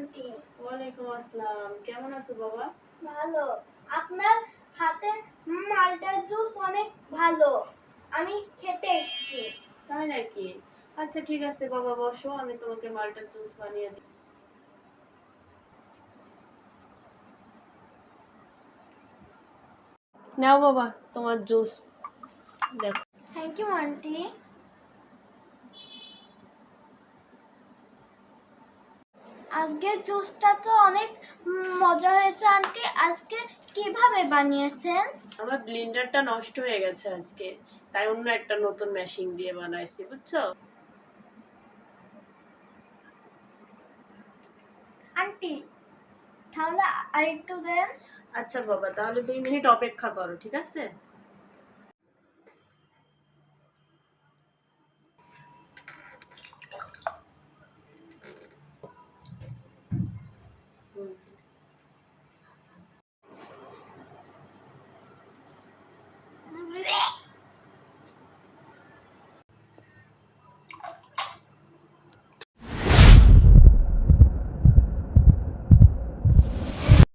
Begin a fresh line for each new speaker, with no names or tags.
Aunty
ওয়ালাইকুম আসসালাম। কেমন আছো বাবা?
ভালো। আপনার হাতের মালটার জুস অনেক ভালো। আমি খেতে এসেছি।
তাই নাকি? আচ্ছা ঠিক আছে বাবা বসো আমি তোমাকে মালটার জুস বানিয়ে দিই। নাও বাবা তোমার জুস। দেখো।
থ্যাংক ইউ আন্টি আজকের জুসটা তো অনেক মজা হয়েছে আন্টি। আজকে কীভাবে বানিয়েছেন?
আমার ব্লেন্ডারটা নষ্ট হয়ে গেছে আজকে। তাই অন্য একটা নতুন মেশিন দিয়ে বানাইছি বুঝছ?
আন্টি তাহলে আরেকটু দেন।
আচ্ছা বাবা তাহলে দুই মিনিট অপেক্ষা করো ঠিক আছে?